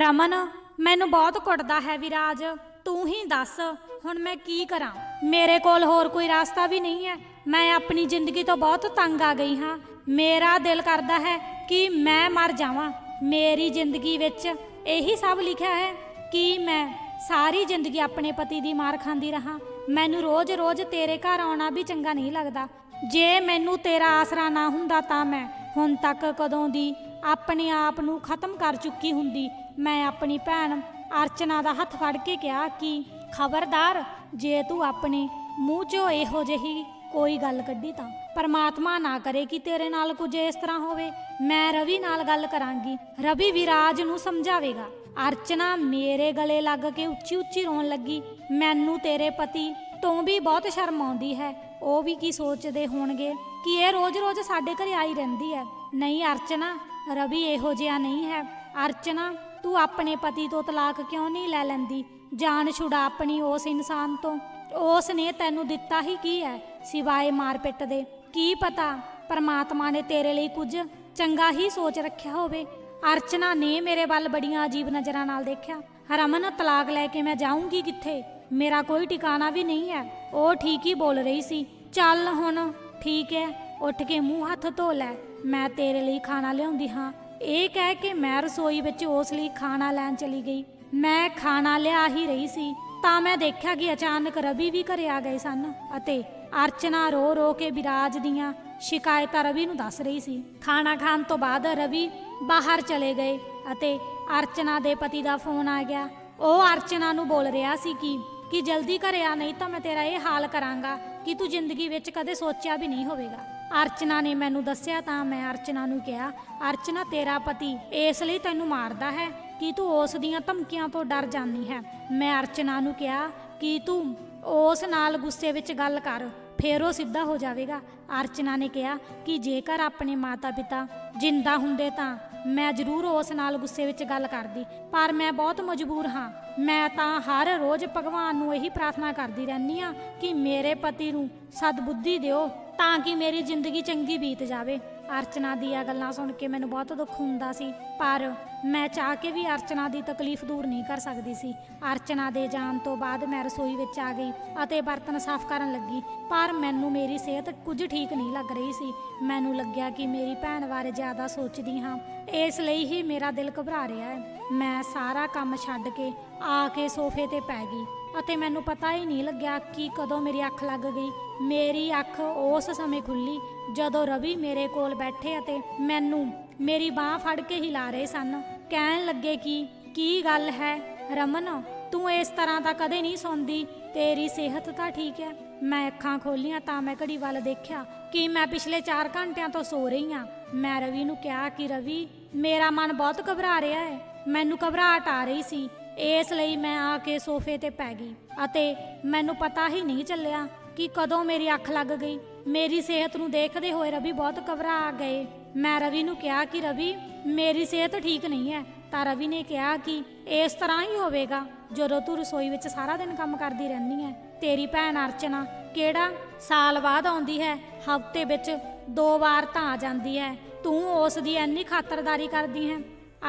ਰਮਨ, ਮੈਨੂੰ ਬਹੁਤ ਕੁੱਟਦਾ ਹੈ ਵਿਰਾਜ। ਤੂੰ ਹੀ ਦੱਸ, ਹੁਣ ਮੈਂ ਕੀ ਕਰਾਂ? ਮੇਰੇ ਕੋਲ ਹੋਰ ਕੋਈ ਰਾਸਤਾ ਵੀ ਨਹੀਂ ਹੈ। ਮੈਂ ਆਪਣੀ ਜ਼ਿੰਦਗੀ ਤੋਂ ਬਹੁਤ ਤੰਗ ਆ ਗਈ ਹਾਂ। ਮੇਰਾ ਦਿਲ ਕਰਦਾ ਹੈ ਕਿ ਮੈਂ ਮਰ ਜਾਵਾਂ। ਮੇਰੀ ਜ਼ਿੰਦਗੀ ਵਿੱਚ ਇਹੀ ਸਭ ਲਿਖਿਆ ਹੈ ਕਿ ਮੈਂ ਸਾਰੀ ਜ਼ਿੰਦਗੀ ਆਪਣੇ ਪਤੀ ਦੀ ਮਾਰ ਖਾਂਦੀ ਰਹਾ। ਮੈਨੂੰ ਰੋਜ਼-ਰੋਜ਼ ਤੇਰੇ ਘਰ ਆਉਣਾ ਵੀ ਚੰਗਾ ਨਹੀਂ ਲੱਗਦਾ। ਜੇ ਮੈਨੂੰ ਤੇਰਾ ਆਸਰਾ ਨਾ ਹੁੰਦਾ ਤਾਂ ਮੈਂ ਹੁਣ ਤੱਕ ਕਦੋਂ ਦੀ ਆਪਣੇ ਆਪ ਨੂੰ ਖਤਮ ਕਰ ਚੁੱਕੀ ਹੁੰਦੀ। ਮੈਂ ਆਪਣੀ ਭੈਣ ਅਰਚਨਾ ਦਾ ਹੱਥ ਫੜ ਕੇ ਕਿਹਾ ਕਿ, ਖਬਰਦਾਰ, ਜੇ ਤੂੰ ਆਪਣੇ ਮੂੰਹ 'ਚੋਂ ਇਹੋ ਜਿਹੀ ਕੋਈ ਗੱਲ ਕੱਢੀ ਤਾਂ ਪਰਮਾਤਮਾ ਨਾ ਕਰੇ ਕਿ ਤੇਰੇ ਨਾਲ ਕੁਝ ਇਸ ਤਰ੍ਹਾਂ ਹੋਵੇ। ਮੈਂ ਰਵੀ ਨਾਲ ਗੱਲ ਕਰਾਂਗੀ। ਰਵੀ ਵਿਰਾਜ ਨੂੰ ਸਮਝਾਵੇਗਾ। ਅਰਚਨਾ ਮੇਰੇ ਗਲੇ ਲੱਗ ਕੇ ਉੱਚੀ ਉੱਚੀ ਰੋਣ ਲੱਗੀ। ਮੈਨੂੰ ਤੇਰੇ ਪਤੀ ਤੋਂ ਵੀ ਬਹੁਤ ਸ਼ਰਮ ਆਉਂਦੀ ਹੈ। ਉਹ ਵੀ ਕੀ ਸੋਚਦੇ ਹੋਣਗੇ ਕਿ ਇਹ ਰੋਜ਼-ਰੋਜ਼ ਸਾਡੇ ਘਰੇ ਆਈ ਰਹਿੰਦੀ ਹੈ। ਨਹੀਂ, ਅਰਚਨਾ, ਰਵੀ ਇਹੋ ਜਿਹਾ ਨਹੀਂ ਹੈ। ਅਰਚਨਾ ਤੂੰ ਆਪਣੇ ਪਤੀ ਤੋਂ ਤਲਾਕ ਕਿਉਂ ਨਹੀਂ ਲੈ ਲੈਂਦੀ? ਜਾਨ ਛੁਡਾ ਆਪਣੀ ਉਸ ਇਨਸਾਨ ਤੋਂ। ਉਸ ਨੇ ਤੈਨੂੰ ਦਿੱਤਾ ਹੀ ਕੀ ਹੈ ਸਿਵਾਏ ਮਾਰ ਪਿੱਟ ਦੇ? ਕੀ ਪਤਾ ਪਰਮਾਤਮਾ ਨੇ ਤੇਰੇ ਲਈ ਕੁਝ ਚੰਗਾ ਹੀ ਸੋਚ ਰੱਖਿਆ ਹੋਵੇ? ਅਰਚਨਾ ਨੇ ਮੇਰੇ ਵੱਲ ਬੜੀਆਂ ਅਜੀਬ ਨਜ਼ਰਾਂ ਨਾਲ ਦੇਖਿਆ। ਰਮਨ, ਤਲਾਕ ਲੈ ਕੇ ਮੈਂ ਜਾਊਂਗੀ ਕਿੱਥੇ? ਮੇਰਾ ਕੋਈ ਟਿਕਾਣਾ ਵੀ ਨਹੀਂ ਹੈ। ਉਹ ਠੀਕ ਹੀ ਬੋਲ ਰਹੀ ਸੀ। ਚੱਲ ਹੁਣ, ਠੀਕ ਹੈ, ਉੱਠ ਕੇ ਮੂੰਹ ਹੱਥ ਧੋ ਲੈ। ਮੈਂ ਤੇਰੇ ਲਈ ਖਾਣਾ ਲਿਆਉਂਦੀ ਹਾਂ। ਇਹ ਕਹਿ ਕੇ ਮੈਂ ਰਸੋਈ ਵਿੱਚ ਉਸ ਲਈ ਖਾਣਾ ਲੈਣ ਚਲੀ ਗਈ। ਮੈਂ ਖਾਣਾ ਲਿਆ ਹੀ ਰਹੀ ਸੀ, ਤਾਂ ਮੈਂ ਦੇਖਿਆ ਕਿ ਅਚਾਨਕ ਰਵੀ ਵੀ ਘਰੇ ਆ ਗਏ ਸਨ ਅਤੇ ਅਰਚਨਾ ਰੋ ਰੋ ਕੇ ਵਿਰਾਜ ਦੀਆਂ ਸ਼ਿਕਾਇਤਾਂ ਰਵੀ ਨੂੰ ਦੱਸ ਰਹੀ ਸੀ। ਖਾਣਾ ਖਾਣ ਤੋਂ ਬਾਅਦ ਰਵੀ ਬਾਹਰ ਚਲੇ ਗਏ ਅਤੇ ਅਰਚਨਾ ਦੇ ਪਤੀ ਦਾ ਫੋਨ ਆ ਗਿਆ। ਉਹ ਅਰਚਨਾ ਨੂੰ ਬੋਲ ਰਿਹਾ ਸੀ ਕਿ ਕਿ ਜਲਦੀ ਘਰੇ ਆ, ਨਹੀਂ ਤਾਂ ਮੈਂ ਤੇਰਾ ਇਹ ਹਾਲ ਕਰਾਂਗਾ ਕਿ ਤੂੰ ਜ਼ਿੰਦਗੀ ਵਿੱਚ ਕਦੇ ਸੋਚਿਆ ਵੀ ਨਹੀਂ ਹੋਵੇਗਾ। ਅਰਚਨਾ ਨੇ ਮੈਨੂੰ ਦੱਸਿਆ ਤਾਂ ਮੈਂ ਅਰਚਨਾ ਨੂੰ ਕਿਹਾ, ਅਰਚਨਾ, ਤੇਰਾ ਪਤੀ ਇਸ ਲਈ ਤੈਨੂੰ ਮਾਰਦਾ ਹੈ ਕਿ ਤੂੰ ਉਸ ਦੀਆਂ ਧਮਕੀਆਂ ਤੋਂ ਡਰ ਜਾਂਦੀ ਹੈ। ਮੈਂ ਅਰਚਨਾ ਨੂੰ ਕਿਹਾ, ਕਿ ਤੂੰ ਉਸ ਨਾਲ ਗੁੱਸੇ ਵਿੱਚ ਗੱਲ ਕਰ, ਫੇਰ ਉਹ ਸਿੱਧਾ ਹੋ ਜਾਵੇਗਾ? ਅਰਚਨਾ ਨੇ ਕਿਹਾ, ਕਿ ਜੇਕਰ ਆਪਣੇ ਮਾਤਾ-ਪਿਤਾ ਜਿੰਦਾ ਹੁੰਦੇ ਤਾਂ ਮੈਂ ਜ਼ਰੂਰ ਉਸ ਨਾਲ ਗੁੱਸੇ ਵਿੱਚ ਗੱਲ ਕਰਦੀ, ਪਰ ਮੈਂ ਬਹੁਤ ਮਜਬੂਰ ਹਾਂ। ਮੈਂ ਤਾਂ ਹਰ ਰੋਜ਼ ਭਗਵਾਨ ਨੂੰ ਇਹੀ ਪ੍ਰਾਰਥਨਾ ਕਰਦੀ ਰਹਿੰਦੀ ਆ ਕਿ ਮੇਰੇ ਪਤੀ ਨੂੰ ਸਦਬੁੱਧੀ ਦਿਓ। ਤਾਂ ਕਿ ਮੇਰੀ ਜ਼ਿੰਦਗੀ ਚੰਗੀ ਬੀਤ ਜਾਵੇ। ਅਰਚਨਾ ਦੀਆਂ ਗੱਲਾਂ ਸੁਣ ਕੇ ਮੈਨੂੰ ਬਹੁਤ ਦੁੱਖ ਹੁੰਦਾ ਸੀ, ਪਰ ਮੈਂ ਚਾਹ ਕੇ ਵੀ ਅਰਚਨਾ ਦੀ ਤਕਲੀਫ ਦੂਰ ਨਹੀਂ ਕਰ ਸਕਦੀ ਸੀ। ਅਰਚਨਾ ਦੇ ਜਾਣ ਤੋਂ ਬਾਅਦ ਮੈਂ ਰਸੋਈ ਵਿੱਚ ਆ ਗਈ ਅਤੇ ਬਰਤਨ ਸਾਫ਼ ਕਰਨ ਲੱਗੀ, ਪਰ ਮੈਨੂੰ ਮੇਰੀ ਸਿਹਤ ਕੁਝ ਠੀਕ ਨਹੀਂ ਲੱਗ ਰਹੀ ਸੀ। ਮੈਨੂੰ ਲੱਗਿਆ ਕਿ ਮੇਰੀ ਭੈਣ ਬਾਰੇ ਜ਼ਿਆਦਾ ਸੋਚਦੀ ਹਾਂ, ਇਸ ਲਈ ਹੀ ਮੇਰਾ ਦਿਲ ਘਬਰਾ ਰਿਹਾ ਹੈ। ਮੈਂ ਸਾਰਾ ਕੰਮ ਛੱਡ ਕੇ ਆ ਕੇ ਸੋਫੇ ਤੇ ਪੈ ਗਈ। ਅਤੇ ਮੈਨੂੰ ਪਤਾ ਹੀ ਨਹੀਂ ਲੱਗਿਆ ਕਿ ਕਦੋਂ ਮੇਰੀ ਅੱਖ ਲੱਗ ਗਈ। ਮੇਰੀ ਅੱਖ ਉਸ ਸਮੇਂ ਖੁੱਲੀ ਜਦੋਂ ਰਵੀ ਮੇਰੇ ਕੋਲ ਬੈਠੇ ਅਤੇ ਮੈਨੂੰ ਮੇਰੀ ਬਾਹ ਫੜ ਕੇ ਹਿਲਾ ਰਹੇ ਸਨ। ਕਹਿਣ ਲੱਗੇ ਕਿ, ਕੀ ਗੱਲ ਹੈ? ਰਮਨ, ਤੂੰ ਇਸ ਤਰ੍ਹਾਂ ਤਾਂ ਕਦੇ ਨਹੀਂ ਸੌਂਦੀ। ਤੇਰੀ ਸਿਹਤ ਤਾਂ ਠੀਕ ਹੈ। ਮੈਂ ਅੱਖਾਂ ਖੋਲੀਆਂ ਤਾਂ ਮੈਂ ਘੜੀ ਵੱਲ ਦੇਖਿਆ ਕਿ ਮੈਂ ਪਿਛਲੇ 4 ਘੰਟਿਆਂ ਤੋਂ ਸੋ ਰਹੀ ਹਾਂ। ਮੈਂ ਰਵੀ ਨੂੰ ਕਿਹਾ ਕਿ, ਰਵੀ, ਮੇਰਾ ਮਨ ਬਹੁਤ ਘਬਰਾ ਰਿਹਾ ਹੈ। ਮੈਨੂੰ ਘਬਰਾਹਟ ਆ ਰਹੀ ਸੀ। ਇਸ ਲਈ ਮੈਂ ਆ ਕੇ ਸੋਫੇ ਤੇ ਪੈ ਗਈ ਅਤੇ ਮੈਨੂੰ ਪਤਾ ਹੀ ਨਹੀਂ ਚੱਲਿਆ ਕਿ ਕਦੋਂ ਮੇਰੀ ਅੱਖ ਲੱਗ ਗਈ। ਮੇਰੀ ਸਿਹਤ ਨੂੰ ਦੇਖਦੇ ਹੋਏ ਰਵੀ ਬਹੁਤ ਘਬਰਾ ਗਏ। ਮੈਂ ਰਵੀ ਨੂੰ ਕਿਹਾ ਕਿ ਰਵੀ, ਮੇਰੀ ਸਿਹਤ ਠੀਕ ਨਹੀਂ ਹੈ ਤਾਂ ਰਵੀ ਨੇ ਕਿਹਾ ਕਿ ਇਸ ਤਰ੍ਹਾਂ ਹੀ ਹੋਵੇਗਾ। ਜਦੋਂ ਤੂੰ ਰਸੋਈ ਵਿੱਚ ਸਾਰਾ ਦਿਨ ਕੰਮ ਕਰਦੀ ਰਹਿੰਦੀ ਹੈ, ਤੇਰੀ ਭੈਣ ਅਰਚਨਾ ਕਿਹੜਾ ਸਾਲ ਬਾਅਦ ਆਉਂਦੀ ਹੈ? ਹਫ਼ਤੇ ਵਿੱਚ ਦੋ ਵਾਰ ਤਾਂ ਆ ਜਾਂਦੀ ਹੈ। ਤੂੰ ਉਸ ਦੀ ਇੰਨੀ ਖਾਤਰਦਾਰੀ ਕਰਦੀ ਹੈ।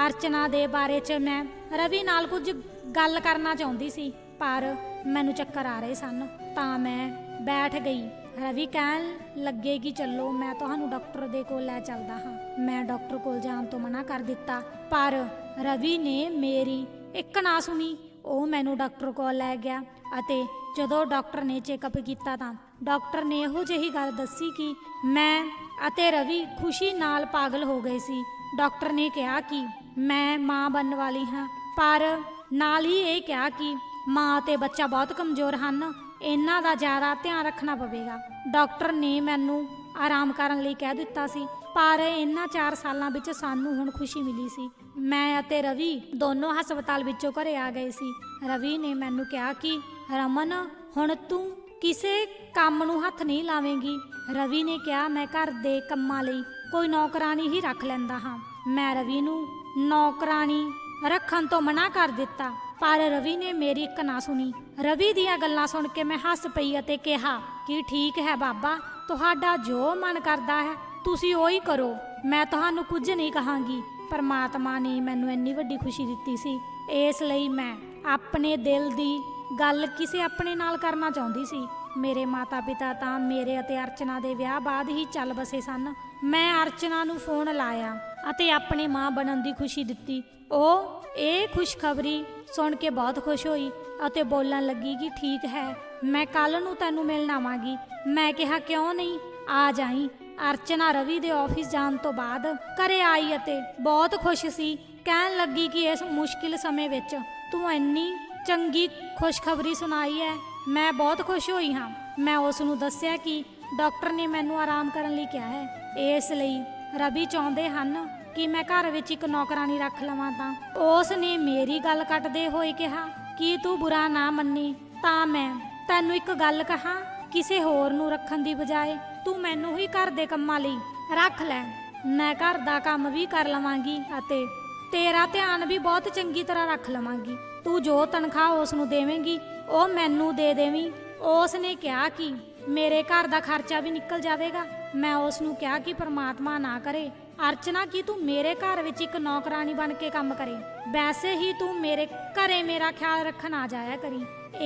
ਅਰਚਨਾ ਦੇ ਬਾਰੇ 'ਚ ਮੈਂ ਰਵੀ ਨਾਲ ਕੁਝ ਗੱਲ ਕਰਨਾ ਚਾਹੁੰਦੀ ਸੀ, ਪਰ ਮੈਨੂੰ ਚੱਕਰ ਆ ਰਹੇ ਸਨ, ਤਾਂ ਮੈਂ ਬੈਠ ਗਈ। ਰਵੀ ਕਹਿਣ ਲੱਗੇ ਕਿ ਚੱਲੋ, ਮੈਂ ਤੁਹਾਨੂੰ ਡਾਕਟਰ ਦੇ ਕੋਲ ਲੈ ਚੱਲਦਾ ਹਾਂ। ਮੈਂ ਡਾਕਟਰ ਕੋਲ ਜਾਣ ਤੋਂ ਮਨਾ ਕਰ ਦਿੱਤਾ, ਪਰ ਰਵੀ ਨੇ ਮੇਰੀ ਇੱਕ ਨਾ ਸੁਣੀ, ਉਹ ਮੈਨੂੰ ਡਾਕਟਰ ਕੋਲ ਲੈ ਗਿਆ ਅਤੇ ਜਦੋਂ ਡਾਕਟਰ ਨੇ ਚੈੱਕਅਪ ਕੀਤਾ ਤਾਂ ਡਾਕਟਰ ਨੇ ਇਹੋ ਜਿਹੀ ਗੱਲ ਦੱਸੀ ਕਿ ਮੈਂ ਅਤੇ ਰਵੀ ਖੁਸ਼ੀ ਨਾਲ ਪਾਗਲ ਹੋ ਗਏ ਸੀ। ਡਾਕਟਰ ਨੇ ਕਿਹਾ ਕਿ ਮੈਂ ਮਾਂ ਬਣਨ ਵਾਲੀ ਹਾਂ ਪਰ ਨਾਲ ਹੀ ਇਹ ਕਿਹਾ ਕਿ ਮਾਂ ਤੇ ਬੱਚਾ ਬਹੁਤ ਕਮਜ਼ੋਰ ਹਨ। ਇਹਨਾਂ ਦਾ ਜ਼ਿਆਦਾ ਧਿਆਨ ਰੱਖਣਾ ਪਵੇਗਾ। ਡਾਕਟਰ ਨੇ ਮੈਨੂੰ ਆਰਾਮ ਕਰਨ ਲਈ ਕਹਿ ਦਿੱਤਾ ਸੀ, ਪਰ ਇਹਨਾਂ 4 ਸਾਲਾਂ ਵਿੱਚ ਸਾਨੂੰ ਹੁਣ ਖੁਸ਼ੀ ਮਿਲੀ ਸੀ। ਮੈਂ ਅਤੇ ਰਵੀ ਦੋਨੋਂ ਹਸਪਤਾਲ ਵਿੱਚੋਂ ਘਰੇ ਆ ਗਏ ਸੀ। ਰਵੀ ਨੇ ਮੈਨੂੰ ਕਿਹਾ ਕਿ, ਰਮਨ, ਹੁਣ ਤੂੰ ਕਿਸੇ ਕੰਮ ਨੂੰ ਹੱਥ ਨਹੀਂ ਲਾਵੇਂਗੀ। ਰਵੀ ਨੇ ਕਿਹਾ, ਮੈਂ ਘਰ ਦੇ ਕੰਮਾਂ ਲਈ ਕੋਈ ਨੌਕਰਾਨੀ ਹੀ ਰੱਖ ਲੈਂਦਾ ਹਾਂ। ਮੈਂ ਰਵੀ ਨੂੰ ਨੌਕਰਾਨੀ ਰੱਖਣ ਤੋਂ ਮਨਾ ਕਰ ਦਿੱਤਾ। ਪਰ ਰਵੀ ਨੇ ਮੇਰੀ ਇੱਕ ਨਾ ਸੁਣੀ। ਰਵੀ ਦੀਆਂ ਗੱਲਾਂ ਸੁਣ ਕੇ ਮੈਂ ਹੱਸ ਪਈ ਅਤੇ ਕਿਹਾ, ਕਿ ਠੀਕ ਹੈ ਬਾਬਾ? ਤੁਹਾਡਾ ਜੋ ਮਨ ਕਰਦਾ ਹੈ, ਤੁਸੀਂ ਉਹੀ ਕਰੋ। ਮੈਂ ਤੁਹਾਨੂੰ ਕੁਝ ਨਹੀਂ ਕਹਾਂਗੀ। ਪਰਮਾਤਮਾ ਨੇ ਮੈਨੂੰ ਇੰਨੀ ਵੱਡੀ ਖੁਸ਼ੀ ਦਿੱਤੀ ਸੀ। ਇਸ ਲਈ ਮੈਂ ਆਪਣੇ ਦਿਲ ਦੀ ਗੱਲ ਕਿਸੇ ਆਪਣੇ ਨਾਲ ਕਰਨਾ ਚਾਹੁੰਦੀ ਸੀ। ਮੇਰੇ ਮਾਤਾ-ਪਿਤਾ ਤਾਂ ਮੇਰੇ ਅਤੇ ਅਰਚਨਾ ਦੇ ਵਿਆਹ ਬਾਅਦ ਹੀ ਚੱਲ ਬਸੇ ਸਨ। ਮੈਂ ਅਰਚਨਾ ਨੂੰ ਫੋਨ ਲਾਇਆ ਅਤੇ ਆਪਣੇ ਮਾਂ ਬਣਨ ਦੀ ਖੁਸ਼ੀ ਦਿੱਤੀ। ਉਹ ਇਹ ਖੁਸ਼ਖਬਰੀ ਸੁਣ ਕੇ ਬਹੁਤ ਖੁਸ਼ ਹੋਈ ਅਤੇ ਬੋਲਣ ਲੱਗੀ ਕਿ ਠੀਕ ਹੈ, ਮੈਂ ਕੱਲ ਨੂੰ ਤੈਨੂੰ ਮਿਲਣ ਆਵਾਂਗੀ। ਮੈਂ ਕਿਹਾ, ਕਿਉਂ ਨਹੀਂ? ਆ ਜਾਈ। ਅਰਚਨਾ ਰਵੀ ਦੇ ਆਫਿਸ ਜਾਣ ਤੋਂ ਬਾਅਦ ਘਰੇ ਆਈ ਅਤੇ ਬਹੁਤ ਖੁਸ਼ ਸੀ। ਕਹਿਣ ਲੱਗੀ ਕਿ ਇਸ ਮੁਸ਼ਕਿਲ ਸਮੇਂ ਵਿੱਚ ਤੂੰ ਇੰਨੀ ਚੰਗੀ ਖੁਸ਼ਖਬਰੀ ਸੁਣਾਈ ਹੈ। ਮੈਂ ਬਹੁਤ ਖੁਸ਼ ਹੋਈ ਹਾਂ। ਮੈਂ ਉਸ ਨੂੰ ਦੱਸਿਆ ਕਿ ਡਾਕਟਰ ਨੇ ਮੈਨੂੰ ਆਰਾਮ ਕਰਨ ਲਈ ਕਿਹਾ ਹੈ। ਇਸ ਲਈ ਰਵੀ ਚਾਹੁੰਦੇ ਹਨ ਕਿ ਮੈਂ ਘਰ ਵਿੱਚ ਇੱਕ ਨੌਕਰਾਨੀ ਰੱਖ ਲਵਾਂ ਤਾਂ। ਉਸ ਨੇ ਮੇਰੀ ਗੱਲ ਕੱਟਦੇ ਹੋਏ ਕਿਹਾ, ਕਿ ਤੂੰ ਬੁਰਾ ਨਾ ਮੰਨੀ? ਤਾਂ ਮੈਂ ਤੈਨੂੰ ਇੱਕ ਗੱਲ ਕਹਾਂ, ਕਿਸੇ ਹੋਰ ਨੂੰ ਰੱਖਣ ਦੀ ਬਜਾਏ ਤੂੰ ਮੈਨੂੰ ਹੀ ਘਰ ਦੇ ਕੰਮਾਂ ਲਈ ਰੱਖ ਲੈ। ਮੈਂ ਘਰ ਦਾ ਕੰਮ ਵੀ ਕਰ ਲਵਾਂਗੀ ਅਤੇ ਤੇਰਾ ਧਿਆਨ ਵੀ ਬਹੁਤ ਚੰਗੀ ਤਰ੍ਹਾਂ ਰੱਖ ਲਵਾਂਗੀ। ਤੂੰ ਜੋ ਤਨਖਾਹ ਉਸ ਨੂੰ ਦੇਵੇਂਗੀ ਉਹ ਮੈਨੂੰ ਦੇ ਦੇਵੀਂ। ਉਸ ਨੇ ਕਿਹਾ ਕਿ ਮੇਰੇ ਘਰ ਦਾ ਖਰਚਾ ਵੀ ਨਿਕਲ ਜਾਵੇਗਾ। ਮੈਂ ਉਸ ਨੂੰ ਕਿਹਾ ਕਿ ਪ੍ਰਮਾਤਮਾ ਨਾ ਕਰੇ। ਅਰਚਨਾ, ਕਿ ਤੂੰ ਮੇਰੇ ਘਰ ਵਿੱਚ ਇੱਕ ਨੌਕਰਾਨੀ ਬਣ ਕੇ ਕੰਮ ਕਰੇ? ਵੈਸੇ ਹੀ ਤੂੰ ਮੇਰੇ ਘਰੇ ਮੇਰਾ ਖਿਆਲ ਰੱਖਣ ਆ ਜਾਇਆ ਕਰੀ।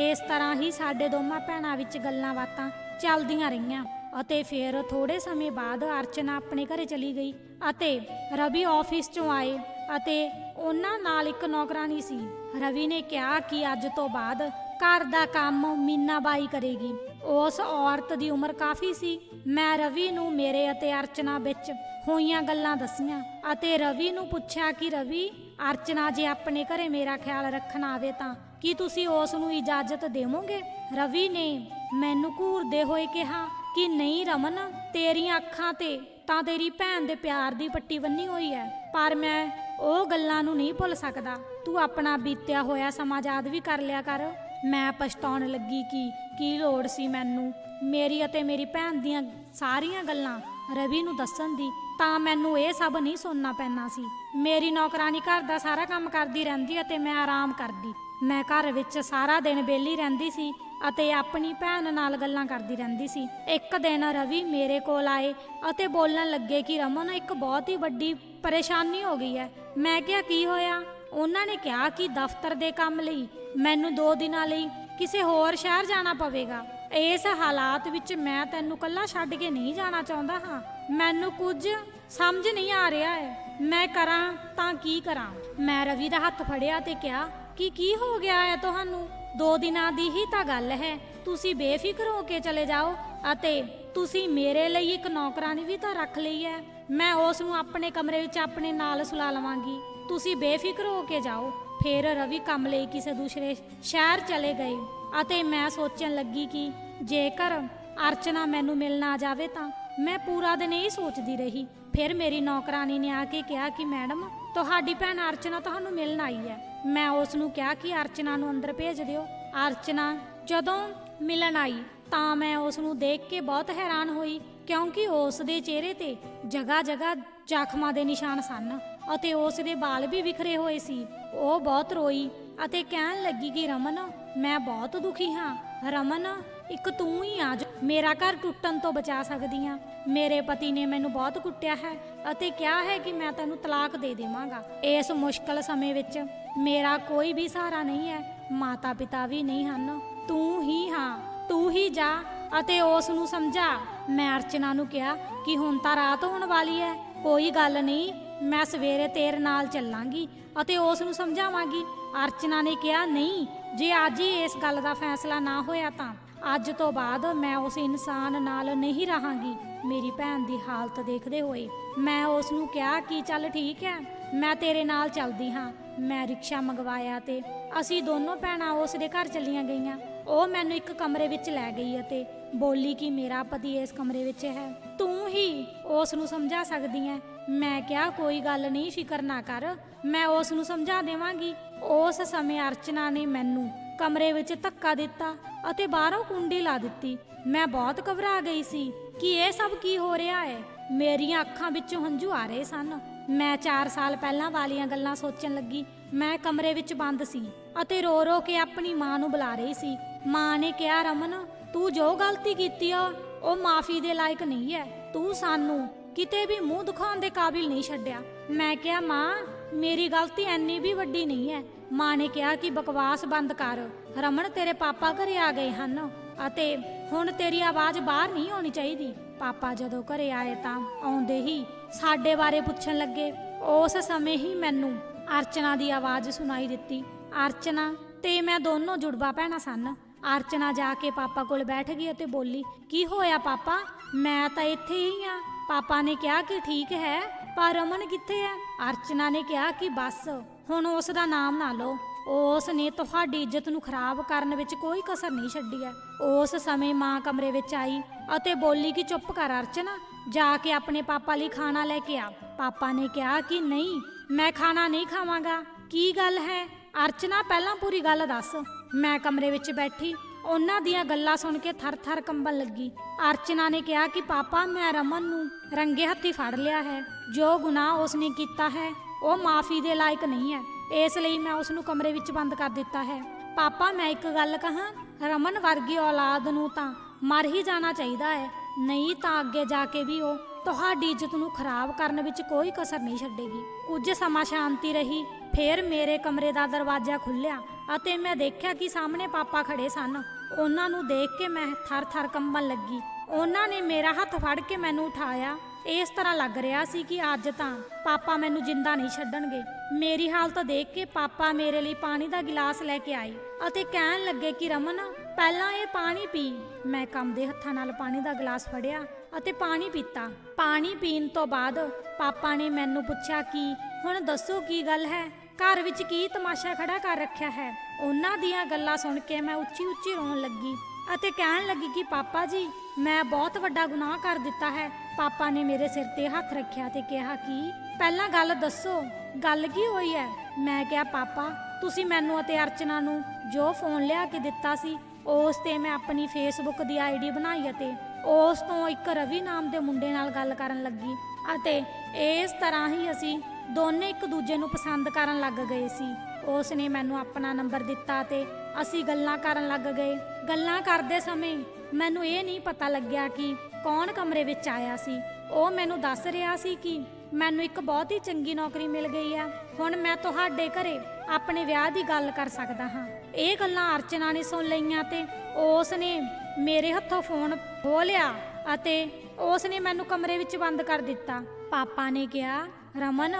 ਇਸ ਤਰ੍ਹਾਂ ਹੀ ਸਾਡੇ ਦੋਵਾਂ ਭੈਣਾਂ ਵਿੱਚ ਗੱਲਾਂ ਬਾਤਾਂ ਚੱਲਦੀਆਂ ਰਹੀਆਂ ਅਤੇ ਫਿਰ ਥੋੜੇ ਸਮੇਂ ਬਾਅਦ ਅਰਚਨਾ ਆਪਣੇ ਘਰੇ ਚਲੀ ਗਈ ਅਤੇ ਰਵੀ ਆਫਿਸ ਚੋਂ ਆਏ ਅਤੇ ਉਹਨਾਂ ਨਾਲ ਇੱਕ ਨੌਕਰਾਨੀ ਸੀ। ਰਵੀ ਨੇ ਕਿਹਾ ਕਿ ਅੱਜ ਤੋਂ ਬਾਅਦ ਘਰ ਦਾ ਕੰਮ ਮੀਨਾ ਬਾਈ ਕਰੇਗੀ। ਉਸ ਔਰਤ ਦੀ ਉਮਰ ਕਾਫੀ ਸੀ। ਮੈਂ ਰਵੀ ਨੂੰ ਮੇਰੇ ਅਤੇ ਅਰਚਨਾ ਵਿੱਚ ਹੋਈਆਂ ਗੱਲਾਂ ਦੱਸੀਆਂ ਅਤੇ ਰਵੀ ਨੂੰ ਪੁੱਛਿਆ ਕਿ, ਰਵੀ, ਅਰਚਨਾ ਜੇ ਆਪਣੇ ਘਰੇ ਮੇਰਾ ਖਿਆਲ ਰੱਖਣ ਆਵੇ ਤਾਂ ਕੀ ਤੁਸੀਂ ਉਸ ਨੂੰ ਇਜਾਜ਼ਤ ਦੇਵੋਗੇ? ਰਵੀ ਨੇ ਮੈਨੂੰ ਘੂਰਦੇ ਹੋਏ ਕਿਹਾ ਕਿ, ਨਹੀਂ ਰਮਨ, ਤੇਰੀਆਂ ਅੱਖਾਂ ਤੇ ਤਾਂ ਤੇਰੀ ਭੈਣ ਦੇ ਪਿਆਰ ਦੀ ਪੱਟੀ ਬੰਨੀ ਹੋਈ ਹੈ, ਪਰ ਮੈਂ ਉਹ ਗੱਲਾਂ ਨੂੰ ਨਹੀਂ ਭੁੱਲ ਸਕਦਾ। ਤੂੰ ਆਪਣਾ ਬੀਤਿਆ ਹੋਇਆ ਸਮਾਂ ਯਾਦ ਵੀ ਕਰ ਲਿਆ ਕਰ। ਮੈਂ ਪਛਤਾਉਣ ਲੱਗੀ ਕਿ ਕੀ ਲੋੜ ਸੀ ਮੈਨੂੰ। ਮੇਰੀ ਅਤੇ ਮੇਰੀ ਭੈਣ ਦੀਆਂ ਸਾਰੀਆਂ ਗੱਲਾਂ ਰਵੀ ਨੂੰ ਦੱਸਣ ਦੀ, ਤਾਂ ਮੈਨੂੰ ਇਹ ਸਭ ਨਹੀਂ ਸੁਣਨਾ ਪੈਣਾ ਸੀ। ਮੇਰੀ ਨੌਕਰਾਨੀ ਘਰ ਦਾ ਸਾਰਾ ਕੰਮ ਕਰਦੀ ਰਹਿੰਦੀ ਅਤੇ ਮੈਂ ਆਰਾਮ ਕਰਦੀ। ਮੈਂ ਘਰ ਵਿੱਚ ਸਾਰਾ ਦਿਨ ਵਿਹਲੀ ਰਹਿੰਦੀ ਸੀ ਅਤੇ ਆਪਣੀ ਭੈਣ ਨਾਲ ਗੱਲਾਂ ਕਰਦੀ ਰਹਿੰਦੀ ਸੀ। ਇੱਕ ਦਿਨ ਰਵੀ ਮੇਰੇ ਕੋਲ ਆਏ ਅਤੇ ਬੋਲਣ ਲੱਗੇ ਕਿ ਰਮਨ ਇੱਕ ਬਹੁਤ ਹੀ ਵੱਡੀ ਪਰੇਸ਼ਾਨੀ ਹੋ ਗਈ ਹੈ। ਮੈਂ ਕਿਹਾ, ਕੀ ਹੋਇਆ? ਉਹਨਾਂ ਨੇ ਕਿਹਾ ਕਿ ਦਫ਼ਤਰ ਦੇ ਕੰਮ ਲਈ, ਮੈਨੂੰ 2 ਦਿਨਾਂ ਲਈ ਕਿਸੇ ਹੋਰ ਸ਼ਹਿਰ ਜਾਣਾ ਪਵੇਗਾ। ਇਸ ਹਾਲਾਤ ਵਿੱਚ ਮੈਂ ਤੈਨੂੰ ਕੱਲਾ ਛੱਡ ਕੇ ਨਹੀਂ ਜਾਣਾ ਚਾਹੁੰਦਾ ਹਾਂ। ਮੈਨੂੰ ਕੁਝ ਸਮਝ ਨਹੀਂ ਆ ਰਿਹਾ ਹੈ। ਮੈਂ ਕਰਾਂ ਤਾਂ ਕੀ ਕਰਾਂ? ਮੈਂ ਰਵੀ ਦਾ ਹੱਥ ਫੜਿਆ ਤੇ ਕਿਹਾ, ਕਿ, ਕੀ ਹੋ ਗਿਆ ਹੈ ਤੁਹਾਨੂੰ? ਦੋ ਦਿਨਾਂ ਦੀ ਹੀ ਤਾਂ ਗੱਲ ਹੈ। ਤੁਸੀਂ ਬੇਫਿਕਰ ਹੋ ਕੇ ਚਲੇ ਜਾਓ ਅਤੇ ਤੁਸੀਂ ਮੇਰੇ ਲਈ ਇੱਕ ਨੌਕਰਾਨੀ ਵੀ ਤਾਂ ਰੱਖ ਲਈ ਹੈ। ਮੈਂ ਉਸ ਨੂੰ ਆਪਣੇ ਕਮਰੇ ਵਿੱਚ ਆਪਣੇ ਨਾਲ ਸੁਲਾ ਲਵਾਂਗੀ। ਤੁਸੀਂ ਬੇਫਿਕਰ ਹੋ ਕੇ ਜਾਓ। ਫਿਰ ਰਵੀ ਕੰਮ ਲਈ ਕਿਸੇ ਦੂਸਰੇ ਸ਼ਹਿਰ ਚਲੇ ਗਏ ਅਤੇ ਮੈਂ ਸੋਚਣ ਲੱਗੀ ਕਿ ਜੇਕਰ ਅਰਚਨਾ ਮੈਨੂੰ ਮਿਲਣ ਆ ਜਾਵੇ ਤਾਂ ਮੈਂ ਪੂਰਾ ਦਿਨ ਇਹ ਸੋਚਦੀ ਰਹੀ। ਫਿਰ ਮੇਰੀ ਨੌਕਰਾਨੀ ਨੇ ਆ ਕੇ ਕਿਹਾ ਕਿ ਮੈਡਮ, ਤੁਹਾਡੀ ਭੈਣ ਅਰਚਨਾ ਤੁਹਾਨੂੰ ਮਿਲਣ ਆਈ ਹੈ। ਮੈਂ ਉਸ ਨੂੰ ਕਿਹਾ ਕਿ ਅਰਚਨਾ ਨੂੰ ਅੰਦਰ ਭੇਜ ਦਿਓ। ਅਰਚਨਾ ਜਦੋਂ ਮਿਲਣ ਆਈ ਤਾਂ ਮੈਂ ਉਸ ਨੂੰ ਦੇਖ ਕੇ ਬਹੁਤ ਹੈਰਾਨ ਹੋਈ ਕਿਉਂਕਿ ਉਸ ਦੇ ਚਿਹਰੇ ਤੇ ਜਗ੍ਹਾ ਜਗ੍ਹਾ ਜ਼ਖਮਾਂ ਦੇ ਨਿਸ਼ਾਨ ਸਨ। ਅਤੇ ਉਸ ਦੇ ਵਾਲ ਵੀ ਵਿਖਰੇ ਹੋਏ ਸੀ। ਉਹ ਬਹੁਤ ਰੋਈ ਅਤੇ ਕਹਿਣ ਲੱਗੀ ਕਿ, ਰਮਨ, ਮੈਂ ਬਹੁਤ ਦੁਖੀ ਹਾਂ। ਰਮਨ, ਇੱਕ ਤੂੰ ਹੀ ਆ ਜੋ। ਮੇਰਾ ਘਰ ਟੁੱਟਣ ਤੋਂ ਬਚਾ ਸਕਦੀ ਆ ਮੇਰੇ ਪਤੀ ਨੇ ਮੈਨੂੰ ਬਹੁਤ ਕੁੱਟਿਆ ਹੈ ਅਤੇ ਕਿਹਾ ਹੈ ਕਿ ਮੈਂ ਤੈਨੂੰ ਤਲਾਕ ਦੇ ਦੇਵਾਂਗਾ। ਇਸ ਮੁਸ਼ਕਲ ਸਮੇਂ ਵਿੱਚ ਮੇਰਾ ਕੋਈ ਵੀ ਸਹਾਰਾ ਨਹੀਂ ਹੈ। ਮਾਤਾ ਪਿਤਾ ਵੀ ਨਹੀਂ ਹਨ। ਤੂੰ ਹੀ ਹਾਂ। ਤੂੰ ਹੀ ਜਾ ਅਤੇ ਉਸ ਨੂੰ ਸਮਝਾ। ਮੈਂ ਅਰਚਨਾ ਨੂੰ ਕਿਹਾ ਕਿ, ਹੁਣ ਤਾਂ ਰਾਤ ਹੋਣ ਵਾਲੀ ਹੈ। ਕੋਈ ਗੱਲ ਨਹੀਂ। ਮੈਂ ਸਵੇਰੇ ਤੇਰੇ ਨਾਲ ਚੱਲਾਂਗੀ ਅਤੇ ਉਸ ਨੂੰ ਸਮਝਾਵਾਂਗੀ। ਅਰਚਨਾ ਨੇ ਕਿਹਾ, ਨਹੀਂ, ਜੇ ਅੱਜ ਹੀ ਇਸ ਗੱਲ ਦਾ ਫੈਸਲਾ ਨਾ ਹੋਇਆ ਤਾਂ ਅੱਜ ਤੋਂ ਬਾਅਦ ਮੈਂ ਉਸ ਇਨਸਾਨ ਨਾਲ ਨਹੀਂ ਰਹਾਂਗੀ। ਮੇਰੀ ਭੈਣ ਦੀ ਹਾਲਤ ਦੇਖਦੇ ਹੋਏ ਮੈਂ ਉਸ ਨੂੰ ਕਿਹਾ ਕਿ ਚੱਲ ਠੀਕ ਹੈ, ਮੈਂ ਤੇਰੇ ਨਾਲ ਚੱਲਦੀ ਹਾਂ। ਮੈਂ ਰਿਕਸ਼ਾ ਮੰਗਵਾਇਆ ਤੇ ਅਸੀਂ ਦੋਨੋਂ ਭੈਣਾਂ ਉਸ ਦੇ ਘਰ ਚੱਲੀਆਂ ਗਈਆਂ। ਉਹ ਮੈਨੂੰ ਇੱਕ ਕਮਰੇ ਵਿੱਚ ਲੈ ਗਈ ਅਤੇ ਬੋਲੀ ਕਿ ਮੇਰਾ ਪਤੀ ਇਸ ਕਮਰੇ ਵਿੱਚ ਹੈ। ਤੂੰ ਹੀ ਉਸ ਨੂੰ ਸਮਝਾ ਸਕਦੀ ਹੈ। ਮੈਂ ਕਿਹਾ, ਕੋਈ ਗੱਲ ਨਹੀਂ, ਫਿਕਰ ਨਾ ਕਰ। ਮੈਂ ਉਸ ਨੂੰ ਸਮਝਾ ਦੇਵਾਂਗੀ। ਉਸ ਸਮੇਂ ਅਰਚਨਾ ਨੇ ਮੈਨੂੰ ਕਮਰੇ ਵਿੱਚ ਧੱਕਾ ਦਿੱਤਾ ਅਤੇ ਬਾਹਰੋਂ ਕੁੰਡੀ ਲਾ ਦਿੱਤੀ। ਮੈਂ ਬਹੁਤ ਘਬਰਾ ਗਈ ਸੀ ਕਿ ਇਹ ਸਭ ਕੀ ਹੋ ਰਿਹਾ ਹੈ। ਮੇਰੀਆਂ ਅੱਖਾਂ ਵਿੱਚੋਂ ਹੰਝੂ ਆ ਰਹੇ ਸਨ। ਮੈਂ 4 ਸਾਲ ਪਹਿਲਾਂ ਵਾਲੀਆਂ ਗੱਲਾਂ ਸੋਚਣ ਲੱਗੀ। ਮੈਂ ਕਮਰੇ ਵਿੱਚ ਬੰਦ ਸੀ ਅਤੇ ਰੋ ਰੋ ਕੇ ਆਪਣੀ ਮਾਂ ਨੂੰ ਬੁਲਾ ਰਹੀ ਸੀ। ਮਾਂ ਨੇ ਕਿਹਾ, ਰਮਨ, ਤੂੰ ਜੋ ਗਲਤੀ ਕੀਤੀ ਆ, ਉਹ ਮਾਫੀ ਦੇ ਲਾਇਕ ਨਹੀਂ ਹੈ। ਤੂੰ ਸਾਨੂੰ ਕਿਤੇ ਵੀ ਮੂੰਹ ਦਿਖਾਉਣ ਦੇ ਕਾਬਿਲ ਨਹੀਂ ਛੱਡਿਆ। ਮੈਂ ਕਿਹਾ, ਮਾਂ, ਮੇਰੀ ਗਲਤੀ ਐਨੀ ਵੀ ਵੱਡੀ ਨਹੀਂ ਹੈ। ਮਾਂ ਨੇ ਕਿਹਾ ਕਿ ਬਕਵਾਸ ਬੰਦ ਕਰ। ਰਮਨ ਤੇਰੇ ਪਾਪਾ ਘਰੇ ਆ ਗਏ ਹਨ ਅਤੇ ਹੁਣ ਤੇਰੀ ਆਵਾਜ਼ ਬਾਹਰ ਨਹੀਂ ਆਉਣੀ ਚਾਹੀਦੀ। ਪਾਪਾ ਜਦੋਂ ਘਰੇ ਆਏ ਤਾਂ ਆਉਂਦੇ ਹੀ ਸਾਡੇ ਬਾਰੇ ਪੁੱਛਣ ਲੱਗੇ। ਉਸ ਸਮੇਂ ਹੀ ਮੈਨੂੰ ਅਰਚਨਾ ਦੀ ਆਵਾਜ਼ ਸੁਣਾਈ ਦਿੱਤੀ। ਅਰਚਨਾ ਤੇ ਮੈਂ ਦੋਨੋਂ ਜੁੜਵਾ ਭੈਣਾਂ ਸਨ। ਅਰਚਨਾ ਜਾ ਕੇ ਪਾਪਾ ਕੋਲ ਬੈਠ ਗਈ ਅਤੇ ਬੋਲੀ, ਕੀ ਹੋਇਆ ਪਾਪਾ? ਮੈਂ ਤਾਂ ਇੱਥੇ ਹੀ ਆ ਪਾਪਾ ਨੇ ਕਿਹਾ ਕਿ ਠੀਕ ਹੈ, ਪਰ ਅਮਨ ਕਿੱਥੇ ਹੈ? ਅਰਚਨਾ ਨੇ ਕਿਹਾ ਕਿ ਬਸ, ਹੁਣ ਉਸ ਦਾ ਨਾਮ ਨਾ ਲਓ। ਉਸ ਨੇ ਤੁਹਾਡੀ ਇੱਜ਼ਤ ਨੂੰ ਖਰਾਬ ਕਰਨ ਵਿੱਚ ਕੋਈ ਕਸਰ ਨਹੀਂ ਛੱਡੀ ਹੈ। ਉਸ ਸਮੇਂ ਮਾਂ ਕਮਰੇ ਵਿੱਚ ਆਈ ਅਤੇ ਬੋਲੀ ਕਿ ਚੁੱਪ ਕਰ ਅਰਚਨਾ, ਜਾ ਕੇ ਆਪਣੇ ਪਾਪਾ ਲਈ ਖਾਣਾ ਲੈ ਕੇ ਆ। ਪਾਪਾ ਨੇ ਕਿਹਾ ਕਿ ਨਹੀਂ, ਮੈਂ ਖਾਣਾ ਨਹੀਂ ਖਾਵਾਂਗਾ। ਕੀ ਗੱਲ ਹੈ? ਅਰਚਨਾ, ਪਹਿਲਾਂ ਪੂਰੀ ਗੱਲ ਦੱਸ। ਮੈਂ ਕਮਰੇ ਵਿੱਚ ਬੈਠੀ ਉਹਨਾਂ ਦੀਆਂ ਗੱਲਾਂ ਸੁਣ ਕੇ ਥਰ-ਥਰ ਕੰਬਣ ਲੱਗੀ। ਅਰਚਨਾ ਨੇ ਕਿਹਾ ਕਿ, ਪਾਪਾ, ਮੈਂ ਰਮਨ ਨੂੰ ਰੰਗੇ ਹੱਥੀ ਫੜ ਲਿਆ ਹੈ। ਜੋ ਗੁਨਾਹ ਉਸਨੇ ਕੀਤਾ ਹੈ, ਉਹ ਮਾਫੀ ਦੇ ਲਾਇਕ ਨਹੀਂ ਹੈ। ਇਸ ਲਈ ਮੈਂ ਉਸ ਨੂੰ ਕਮਰੇ ਵਿੱਚ ਬੰਦ ਕਰ ਦਿੱਤਾ ਹੈ। ਪਾਪਾ, ਮੈਂ ਇੱਕ ਗੱਲ ਕਹਾਂ, ਰਮਨ ਵਰਗੀ ਔਲਾਦ ਨੂੰ ਤਾਂ ਮਰ ਹੀ ਜਾਣਾ ਚਾਹੀਦਾ ਹੈ। ਨਹੀਂ ਤਾਂ ਅੱਗੇ ਜਾ ਕੇ ਵੀ ਉਹ ਤੁਹਾਡੀ ਇੱਜ਼ਤ ਨੂੰ ਖਰਾਬ ਕਰਨ ਵਿੱਚ ਕੋਈ ਕਸਰ ਨਹੀਂ ਛੱਡੇਗੀ। ਕੁਝ ਸਮਾਂ ਸ਼ਾਂਤੀ ਰਹੀ ਫੇਰ ਮੇਰੇ ਕਮਰੇ ਦਾ ਦਰਵਾਜ਼ਾ ਖੁੱਲਿਆ ਅਤੇ ਮੈਂ ਦੇਖਿਆ ਕਿ ਸਾਹਮਣੇ ਪਾਪਾ ਖੜੇ ਸਨ। ਉਹਨਾਂ ਨੂੰ ਦੇਖ ਕੇ ਮੈਂ ਥਰ-ਥਰ ਕੰਬਣ ਲੱਗੀ। ਉਹਨਾਂ ਨੇ ਮੇਰਾ ਹੱਥ ਫੜ ਕੇ ਮੈਨੂੰ ਉਠਾਇਆ। ਇਸ ਤਰ੍ਹਾਂ ਲੱਗ ਰਿਹਾ ਸੀ ਕਿ ਅੱਜ ਤਾਂ ਪਾਪਾ ਮੈਨੂੰ ਜਿੰਦਾ ਨਹੀਂ ਛੱਡਣਗੇ। ਮੇਰੀ ਹਾਲਤ ਦੇਖ ਕੇ ਪਾਪਾ ਮੇਰੇ ਲਈ ਪਾਣੀ ਦਾ ਗਿਲਾਸ ਲੈ ਕੇ ਆਏ ਅਤੇ ਕਹਿਣ ਲੱਗੇ ਕਿ, ਰਮਨ, ਪਹਿਲਾਂ ਇਹ ਪਾਣੀ ਪੀ। ਮੈਂ ਕੰਮ ਦੇ ਹੱਥਾਂ ਨਾਲ ਪਾਣੀ ਦਾ ਗਲਾਸ ਫੜਿਆ ਅਤੇ ਪਾਣੀ ਪੀਤਾ। ਪਾਣੀ ਪੀਣ ਤੋਂ ਬਾਅਦ ਪਾਪਾ ਨੇ ਮੈਨੂੰ ਪੁੱਛਿਆ ਕਿ, ਹੁਣ ਦੱਸੋ ਕੀ ਗੱਲ ਹੈ? ਘਰ ਵਿੱਚ ਕੀ ਤਮਾਸ਼ਾ ਖੜਾ ਕਰ ਰੱਖਿਆ ਹੈ? ਉਹਨਾਂ ਦੀਆਂ ਗੱਲਾਂ ਸੁਣ ਕੇ ਮੈਂ ਉੱਚੀ ਉੱਚੀ ਰੋਣ ਲੱਗੀ ਅਤੇ ਕਹਿਣ ਲੱਗੀ ਕਿ ਪਾਪਾ ਜੀ, ਮੈਂ ਬਹੁਤ ਵੱਡਾ ਗੁਨਾਹ ਕਰ ਦਿੱਤਾ ਹੈ। ਪਾਪਾ ਨੇ ਮੇਰੇ ਸਿਰ ਤੇ ਹੱਥ ਰੱਖਿਆ ਤੇ ਕਿਹਾ ਕਿ, ਪਹਿਲਾਂ ਗੱਲ ਦੱਸੋ, ਗੱਲ ਕੀ ਹੋਈ ਹੈ? ਮੈਂ ਕਿਹਾ, ਪਾਪਾ, ਤੁਸੀਂ ਮੈਨੂੰ ਅਤੇ ਅਰਚਨਾ ਨੂੰ ਜੋ ਫੋਨ ਲਿਆ ਕੇ ਦਿੱਤਾ ਸੀ, ਉਸ ਤੇ ਮੈਂ ਆਪਣੀ ਫੇਸਬੁੱਕ ਦੀ ਆਈਡੀ ਬਣਾਈ ਅਤੇ ਉਸ ਤੋਂ ਇੱਕ ਰਵੀ ਨਾਮ ਦੇ ਮੁੰਡੇ ਨਾਲ ਗੱਲ ਕਰਨ ਲੱਗੀ ਅਤੇ ਇਸ ਤਰ੍ਹਾਂ ਹੀ ਅਸੀਂ ਦੋਨੇ ਇੱਕ ਦੂਜੇ ਨੂੰ ਪਸੰਦ ਕਰਨ ਲੱਗ ਗਏ ਸੀ। ਉਸ ਨੇ ਮੈਨੂੰ ਆਪਣਾ ਨੰਬਰ ਦਿੱਤਾ ਤੇ ਅਸੀਂ ਗੱਲਾਂ ਕਰਨ ਲੱਗ ਗਏ। ਗੱਲਾਂ ਕਰਦੇ ਸਮੇਂ ਮੈਨੂੰ ਇਹ ਨਹੀਂ ਪਤਾ ਲੱਗਿਆ ਕਿ ਕੌਣ ਕਮਰੇ ਵਿੱਚ ਆਇਆ ਸੀ। ਉਹ ਮੈਨੂੰ ਦੱਸ ਰਿਹਾ ਸੀ ਕਿ ਮੈਨੂੰ ਇੱਕ ਬਹੁਤ ਹੀ ਚੰਗੀ ਨੌਕਰੀ ਮਿਲ ਗਈ ਹੈ ਹੁਣ ਮੈਂ ਤੁਹਾਡੇ ਘਰੇ ਆਪਣੇ ਵਿਆਹ ਦੀ ਗੱਲ ਕਰ ਸਕਦਾ ਹਾਂ। ਇਹ ਗੱਲਾਂ ਅਰਚਨਾ ਨੇ ਸੁਣ ਲਈਆਂ ਤੇ ਉਸ ਨੇ ਮੇਰੇ ਹੱਥੋਂ ਫੋਨ ਖੋਹ ਲਿਆ ਅਤੇ ਉਸ ਨੇ ਮੈਨੂੰ ਕਮਰੇ ਵਿੱਚ ਬੰਦ ਕਰ ਦਿੱਤਾ। ਪਾਪਾ ਨੇ ਕਿਹਾ ਰਮਨ,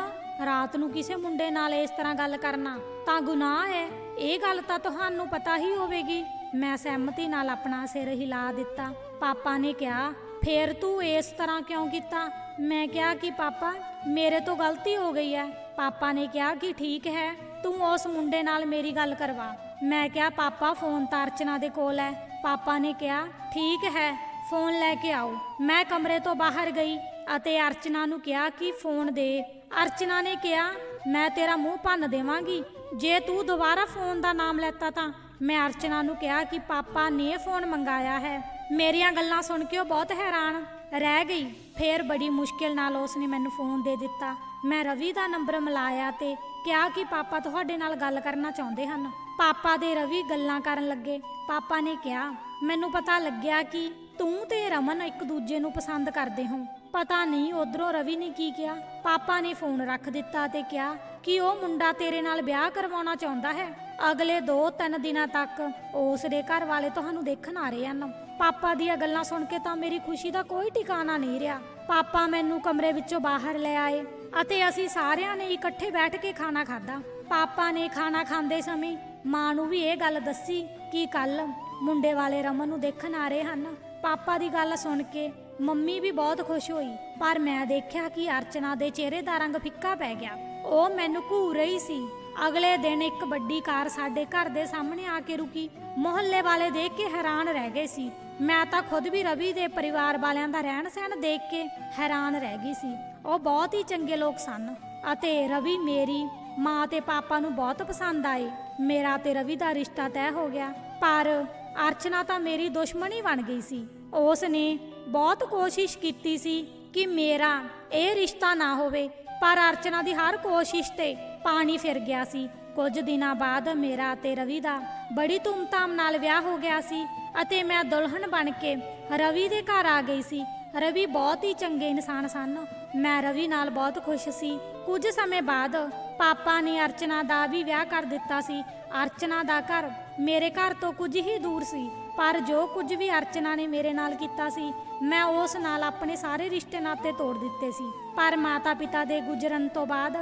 ਰਾਤ ਨੂੰ ਕਿਸੇ ਮੁੰਡੇ ਨਾਲ ਇਸ ਤਰ੍ਹਾਂ ਗੱਲ ਕਰਨਾ ਤਾਂ ਗੁਨਾਹ ਹੈ। ਇਹ ਗੱਲ ਤਾਂ ਤੁਹਾਨੂੰ ਪਤਾ ਹੀ ਹੋਵੇਗੀ। ਮੈਂ ਸਹਿਮਤੀ ਨਾਲ ਆਪਣਾ ਸਿਰ ਹਿਲਾ ਦਿੱਤਾ। ਪਾਪਾ ਨੇ ਕਿਹਾ, ਫੇਰ ਤੂੰ ਇਸ ਤਰ੍ਹਾਂ ਕਿਉਂ ਕੀਤਾ? ਮੈਂ ਕਿਹਾ ਕਿ ਪਾਪਾ, ਮੇਰੇ ਤੋਂ ਗਲਤੀ ਹੋ ਗਈ ਹੈ। ਪਾਪਾ ਨੇ ਕਿਹਾ ਕਿ ਠੀਕ ਹੈ, ਤੂੰ ਉਸ ਮੁੰਡੇ ਨਾਲ ਮੇਰੀ ਗੱਲ ਕਰਵਾ। ਮੈਂ ਕਿਹਾ, ਪਾਪਾ, ਫੋਨ ਤਾਂ ਅਰਚਨਾ ਦੇ ਕੋਲ ਹੈ। ਪਾਪਾ ਨੇ ਕਿਹਾ, ਠੀਕ ਹੈ, ਫੋਨ ਲੈ ਕੇ ਆਓ। ਮੈਂ ਕਮਰੇ ਤੋਂ ਬਾਹਰ ਗਈ। ਅਤੇ ਅਰਚਨਾ ਨੂੰ ਕਿਹਾ ਕਿ ਫੋਨ ਦੇ। ਅਰਚਨਾ ਨੇ ਕਿਹਾ, ਮੈਂ ਤੇਰਾ ਮੂੰਹ ਭੰਨ ਦੇਵਾਂਗੀ। ਜੇ ਤੂੰ ਦੁਬਾਰਾ ਫੋਨ ਦਾ ਨਾਮ ਲੈਤਾ ਤਾਂ ਮੈਂ ਅਰਚਨਾ ਨੂੰ ਕਿਹਾ ਕਿ ਪਾਪਾ ਨੇ ਫੋਨ ਮੰਗਾਇਆ ਹੈ। ਮੇਰੀਆਂ ਗੱਲਾਂ ਸੁਣ ਕੇ ਉਹ ਬਹੁਤ ਹੈਰਾਨ ਰਹਿ ਗਈ। ਫੇਰ ਬੜੀ ਮੁਸ਼ਕਿਲ ਨਾਲ ਉਸ ਨੇ ਮੈਨੂੰ ਫੋਨ ਦੇ ਦਿੱਤਾ। ਮੈਂ ਰਵੀ ਦਾ ਨੰਬਰ ਮਿਲਾਇਆ ਤੇ ਕਿਹਾ ਕਿ ਪਾਪਾ ਤੁਹਾਡੇ ਨਾਲ ਗੱਲ ਕਰਨਾ ਚਾਹੁੰਦੇ ਹਨ। ਪਾਪਾ ਦੇ ਰਵੀ ਗੱਲਾਂ ਕਰਨ ਲੱਗੇ। ਪਾਪਾ ਨੇ ਕਿਹਾ, ਮੈਨੂੰ ਪਤਾ ਲੱਗਿਆ ਕਿ ਤੂੰ ਤੇ ਰਮਨ ਇੱਕ ਦੂਜੇ ਨੂੰ ਪਸੰਦ ਕਰਦੇ ਹੋ। ਪਤਾ ਨਹੀਂ ਉਧਰੋਂ ਰਵੀ ਨੇ ਕੀ ਕਿਹਾ। ਪਾਪਾ ਨੇ ਫੋਨ ਰੱਖ ਦਿੱਤਾ ਤੇ ਕਿਹਾ ਕਿ ਉਹ ਮੁੰਡਾ ਤੇਰੇ ਨਾਲ ਵਿਆਹ ਕਰਵਾਉਣਾ ਚਾਹੁੰਦਾ ਹੈ। ਅਗਲੇ 2-3 ਦਿਨਾਂ ਤੱਕ ਉਸ ਦੇ ਘਰ ਵਾਲੇ ਤੁਹਾਨੂੰ ਦੇਖਣ ਆ ਰਹੇ ਹਨ। ਪਾਪਾ ਦੀਆਂ ਗੱਲਾਂ ਸੁਣ ਕੇ ਤਾਂ ਮੇਰੀ ਖੁਸ਼ੀ ਦਾ ਕੋਈ ਟਿਕਾਣਾ ਨਹੀਂ ਰਿਹਾ। ਪਾਪਾ ਮੈਨੂੰ ਕਮਰੇ ਵਿੱਚੋਂ ਬਾਹਰ ਲੈ ਆਏ ਅਤੇ ਅਸੀਂ ਸਾਰਿਆਂ ਨੇ ਇਕੱਠੇ ਬੈਠ ਕੇ ਖਾਣਾ ਖਾਧਾ। ਪਾਪਾ ਨੇ ਖਾਣਾ ਖਾਂਦੇ ਸਮੇਂ ਮਾਂ ਨੂੰ ਵੀ ਇਹ ਗੱਲ ਦੱਸੀ ਕਿ ਕੱਲ ਮੁੰਡੇ ਵਾਲੇ ਰਮਨ ਨੂੰ ਦੇਖਣ ਆ ਰਹੇ ਹਨ। ਪਾਪਾ ਦੀ ਗੱਲ ਸੁਣ ਕੇ ਮੰਮੀ ਵੀ ਬਹੁਤ ਖੁਸ਼ ਹੋਈ, ਪਰ ਮੈਂ ਦੇਖਿਆ ਕਿ ਅਰਚਨਾ ਦੇ ਚਿਹਰੇ ਦਾ ਰੰਗ ਫਿੱਕਾ ਪੈ ਗਿਆ। ਉਹ ਮੈਨੂੰ ਘੂਰ ਰਹੀ ਸੀ। ਅਗਲੇ ਦਿਨ ਇੱਕ ਵੱਡੀ ਕਾਰ ਸਾਡੇ ਘਰ ਦੇ ਸਾਹਮਣੇ ਆ ਕੇ ਰੁਕੀ। ਮੁਹੱਲੇ ਵਾਲੇ ਦੇਖ ਕੇ ਹੈਰਾਨ ਰਹਿ ਗਏ ਸੀ। ਮੈਂ ਤਾਂ ਖੁਦ ਵੀ ਰਵੀ ਦੇ ਪਰਿਵਾਰ ਵਾਲਿਆਂ ਦਾ ਰਹਿਣ ਸਹਿਣ ਦੇਖ ਕੇ ਹੈਰਾਨ ਰਹਿ ਗਈ ਸੀ। ਉਹ ਬਹੁਤ ਹੀ ਚੰਗੇ ਲੋਕ ਸਨ ਅਤੇ ਰਵੀ ਮੇਰੀ ਮਾਂ ਤੇ ਪਾਪਾ ਨੂੰ ਬਹੁਤ ਪਸੰਦ ਆਏ। ਮੇਰਾ ਤੇ ਰਵੀ ਦਾ ਰਿਸ਼ਤਾ ਤੈਅ ਹੋ ਗਿਆ, ਪਰ ਅਰਚਨਾ ਤਾਂ ਮੇਰੀ ਦੁਸ਼ਮਣੀ ਬਣ ਗਈ ਸੀ। ਉਸ ਨੇ ਬਹੁਤ ਕੋਸ਼ਿਸ਼ ਕੀਤੀ ਸੀ ਕਿ ਮੇਰਾ ਇਹ ਰਿਸ਼ਤਾ ਨਾ ਹੋਵੇ, ਪਰ ਅਰਚਨਾ ਦੀ ਹਰ ਕੋਸ਼ਿਸ਼ ਤੇ ਪਾਣੀ ਫਿਰ ਗਿਆ ਸੀ। ਕੁਝ ਦਿਨਾਂ ਬਾਅਦ ਮੇਰਾ ਤੇ ਰਵੀ ਦਾ ਬੜੀ ਧੂਮਧਾਮ ਨਾਲ ਵਿਆਹ ਹੋ ਗਿਆ ਸੀ ਅਤੇ ਮੈਂ ਦੁਲਹਨ ਬਣ ਕੇ ਰਵੀ ਦੇ ਘਰ ਆ ਗਈ ਸੀ। ਰਵੀ ਬਹੁਤ ਹੀ ਚੰਗੇ ਇਨਸਾਨ ਸਨ। ਮੈਂ ਰਵੀ ਨਾਲ ਬਹੁਤ ਖੁਸ਼ ਸੀ। ਕੁਝ ਸਮੇਂ ਬਾਅਦ ਪਾਪਾ ਨੇ ਅਰਚਨਾ ਦਾ ਵੀ ਵਿਆਹ ਕਰ ਦਿੱਤਾ ਸੀ। ਅਰਚਨਾ ਦਾ ਘਰ ਮੇਰੇ ਘਰ ਤੋਂ ਕੁਝ ਹੀ ਦੂਰ ਸੀ। ਪਰ ਜੋ ਕੁਝ ਵੀ ਅਰਚਨਾ ਨੇ ਮੇਰੇ ਨਾਲ ਕੀਤਾ ਸੀ, ਮੈਂ ਉਸ ਨਾਲ ਆਪਣੇ ਸਾਰੇ ਰਿਸ਼ਤੇ ਨਾਤੇ ਤੋੜ ਦਿੱਤੇ ਸੀ। ਪਰ ਮਾਤਾ-ਪਿਤਾ ਦੇ ਗੁਜਰਨ ਤੋਂ ਬਾਅਦ